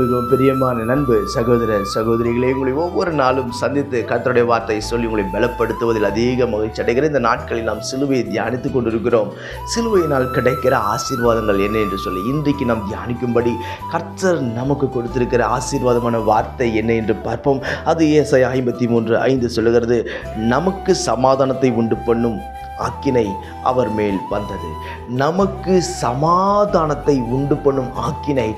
மிகவும் பிரியமான நண்பு சகோதர சகோதரிகளே உங்களை ஒவ்வொரு நாளும் சந்தித்து கத்தருடைய வார்த்தையை சொல்லி உங்களை பலப்படுத்துவதில் அதிக மகிழ்ச்சி அடைகிற இந்த நாட்களில் நாம் சிலுவையை தியானித்துக் கொண்டிருக்கிறோம். சிலுவையினால் கிடைக்கிற ஆசீர்வாதங்கள் என்ன என்று சொல்லி இன்றைக்கு நாம் தியானிக்கும்படி கர்த்தர் நமக்கு கொடுத்திருக்கிற ஆசீர்வாதமான வார்த்தை என்ன என்று பார்ப்போம். அது ஏசை ஐம்பத்தி மூன்று ஐந்து சொல்லுகிறது நமக்கு சமாதானத்தை உண்டு பண்ணும் ஆக்கினை அவர் மேல் வந்தது. நமக்கு சமாதானத்தை உண்டு பண்ணும் ஆக்கினை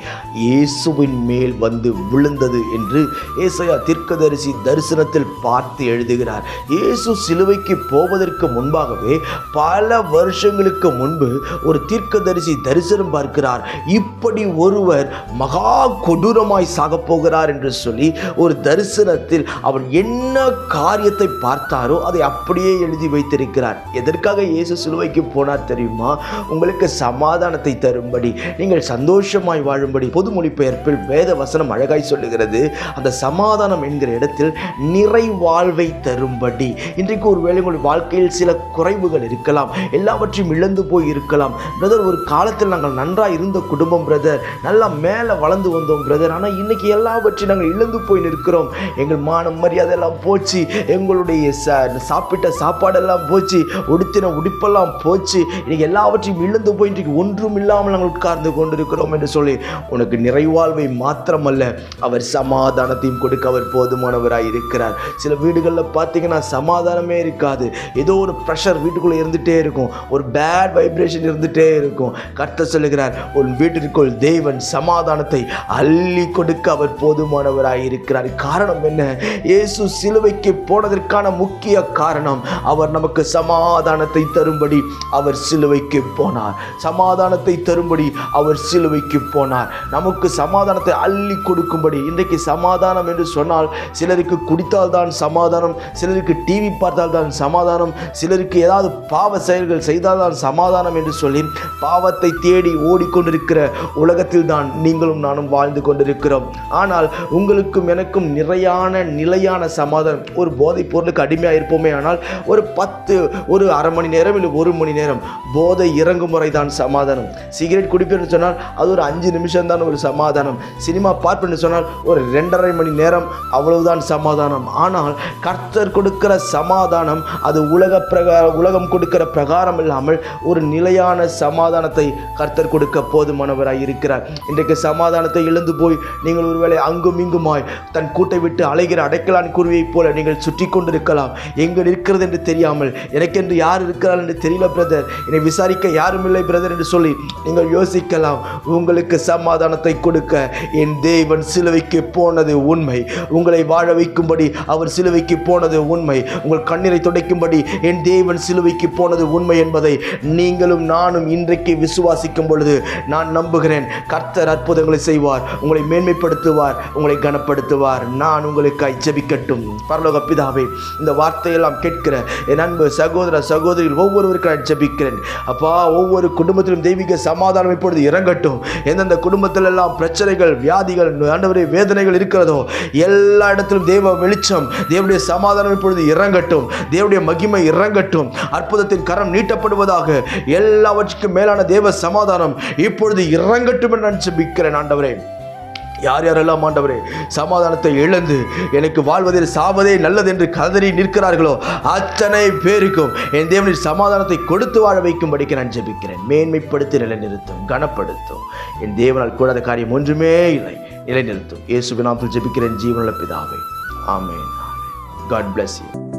இயேசுவின் மேல் வந்து விழுந்தது என்று ஏசையா தீர்க்கதரிசி தரிசனத்தில் பார்த்து எழுதுகிறார். இயேசு சிலுவைக்கு போவதற்கு முன்பாகவே பல வருஷங்களுக்கு முன்பு ஒரு தீர்க்கதரிசி தரிசனம் பார்க்கிறார். இப்படி ஒருவர் மகா கொடூரமாய் சாகப் போகிறார் என்று சொல்லி ஒரு தரிசனத்தில் அவர் என்ன காரியத்தை பார்த்தாரோ அதை அப்படியே எழுதி வைத்திருக்கிறார். எதற்காக இயேசு சிலுவைக்கு போனார் தெரியுமா? உங்களுக்கு சமாதானத்தை தரும்படி நீங்கள் சந்தோஷமாய் வாழும்படி பொது மொழிபெயர்ப்பில் வேத வசனம் அழகாய் சொல்லுகிறது. அந்த சமாதானம் என்கிற இடத்தில் நிறைவாழ்வை தரும்படி. இன்றைக்கு ஒருவேளை உங்கள் வாழ்க்கையில் சில குறைவுகள் இருக்கலாம் எல்லாவற்றையும் இழந்து போய் இருக்கலாம். பிரதர் ஒரு காலத்தில் நாங்கள் நன்றாக இருந்த குடும்பம் பிரதர் நல்லா மேலே வளர்ந்து வந்தோம் பிரதர் ஆனால் இன்னைக்கு எல்லாவற்றையும் நாங்கள் இழந்து போய் நிற்கிறோம். எங்கள் மானம் மரியாதை எல்லாம் போச்சு எங்களுடைய சாப்பிட்ட சாப்பாடெல்லாம் போச்சு. உடுத்தின உடுப்பெல்லாம் போச்சு. இன்னைக்கு எல்லாவற்றையும் இழந்து போய் இன்றைக்கு ஒன்றும் இல்லாமல் நாங்கள் உட்கார்ந்து கொண்டிருக்கிறோம் என்று சொல்லி உனக்கு நிறைவாழ்வை மாத்திரமல்ல அவர் சமாதானத்தையும் கொடுக்க அவர் போதுமானவராக இருக்கிறார். சில வீடுகளில் பார்த்தீங்கன்னா சமாதானமே இருக்காது. ஏதோ ஒரு ப்ரெஷர் வீட்டுக்குள்ளே இருந்துகிட்டே இருக்கும். ஒரு பேட் வைப்ரேஷன் இருந்துகிட்டே இருக்கும். கர்த்த சொல்லுகிறார் உன் வீட்டிற்குள் தேவன் சமாதானத்தை அள்ளி கொடுக்க அவர் போதுமானவராக இருக்கிறார். காரணம் என்ன? இயேசு சிலுவைக்கு போனதற்கான முக்கிய காரணம் அவர் நமக்கு சமாதானத்தை தரும்படி அவர் சிலுவைக்கு போனார். சமாதானத்தை தரும்படி அவர் சிலுவைக்கு போனார். நமக்கு சமாதானத்தை அள்ளி கொடுக்கும்படி இன்றைக்கு சமாதானம் என்று சொன்னால் சிலருக்கு குடித்தால் தான் சமாதானம் சிலருக்கு டிவி பார்த்தால் தான் சமாதானம் சிலருக்கு ஏதாவது பாவ செயல்கள் செய்தால் தான் சமாதானம் என்று சொல்லி பாவத்தை தேடி ஓடிக்கொண்டிருக்கிற உலகத்தில் தான் நீங்களும் நானும் வாழ்ந்து கொண்டிருக்கிறோம். ஆனால் உங்களுக்கும் எனக்கும் நிறையான நிலையான சமாதானம் ஒரு போதைப் பொருளுக்கு அடிமையாக இருப்போமே ஆனால் ஒரு பத்து ஒரு அரை மணி நேரம் இல்லை ஒரு மணி நேரம். போதை இறங்கும் முறை தான் சமாதானம். சிகரெட் குடிப்பேன்னு சொன்னால் அது ஒரு அஞ்சு நிமிஷம் தான் ஒரு சமாதானம். சினிமா பார்ப்பேன்னு சொன்னால் ஒரு ரெண்டரை மணி நேரம் அவ்வளவுதான் சமாதானம். ஆனால் கர்த்தர் கொடுக்கிற சமாதானம் அது உலக பிரகார உலகம் கொடுக்கிற பிரகாரம் இல்லாமல் ஒரு நிலையான சமாதானத்தை கர்த்தர் கொடுக்க போதுமானவராக இருக்கிறார். இன்றைக்கு சமாதானத்தை இழந்து போய் நீங்கள் ஒருவேளை அங்கும் இங்குமாய் தன் கூட்டை விட்டு அலைகிற அடைக்கலான் குருவியைப் போல நீங்கள் சுற்றி கொண்டிருக்கலாம். எங்கே இருக்கிறது என்று தெரியாமல் எனக்கென்று யார் இருக்கிறார் என்று தெரியல பிரதர் என்னை விசாரிக்க யாரும் இல்லை பிரதர் என்று சொல்லி நீங்கள் யோசிக்கலாம். உங்களுக்கு சமாதானத்தை கொடுக்க என் தேவன் சிலுவைக்கு போனது உண்மை. உங்களை வாழ வைக்கும்படி அவர் சிலுவைக்கு போனது உண்மை. உங்கள் கண்ணீரை துடைக்கும்படி என் தேவன் சிலுவைக்கு போனது உண்மை என்பதை நீங்களும் நானும் இன்றைக்கு விசுவாசிக்கும் பொழுது நான் நம்புகிறேன். கர்த்தர் அற்புதங்களை செய்வார் உங்களை மேன்மைப்படுத்துவார் உங்களை கனப்படுத்துவார். நான் உங்களுக்கு ஜெபிக்கட்டும். பரலோக பிதாவே இந்த வார்த்தையெல்லாம் கேட்கிற என் அன்பு சகோதர சகோதரிகள் ஒவ்வொருவருக்கும் நான் அப்பா ஒவ்வொரு குடும்பத்திலும் தெய்வீக சமாதானம் இப்பொழுது இறங்கட்டும். எந்தெந்த குடும்பத்தில் எல்லாம் பிரச்சனைகள் வியாதிகள் ஆண்டவரே வேதனைகள் இருக்கிறதோ எல்லா இடத்திலும் தேவ வெளிச்சம் தேவனுடைய சமாதானம் இப்பொழுது இறங்கட்டும். தேவனுடைய மகிமை இறங்கட்டும். அற்புதத்தின் கரம் நீட்டப்படுவதாக எல்லாவற்றுக்கும் மேலான தேவ சமாதானம் இப்பொழுது இறங்கட்டும் என்று நான் ஜபிக்கிறேன் ஆண்டவரே. யார் யாரெல்லாம் ஆண்டவரே சமாதானத்தை இழந்து எனக்கு வாழ்வதில் சாவதே நல்லது என்று கதறி நிற்கிறார்களோ அத்தனை பேருக்கும் என் தேவனின் சமாதானத்தை கொடுத்து வாழ வைக்கும்படிக்கு நான் ஜெபிக்கிறேன். மேன்மைப்படுத்தி நிலைநிறுத்தும் கனப்படுத்தும். என் தேவனால் கூடாத காரியம் ஒன்றுமே இல்லை. நிலைநிறுத்தும். இயேசு நாமத்தில் ஜெபிக்கிறேன் ஜீவனுள்ள பிதாவே. ஆமேன். God bless you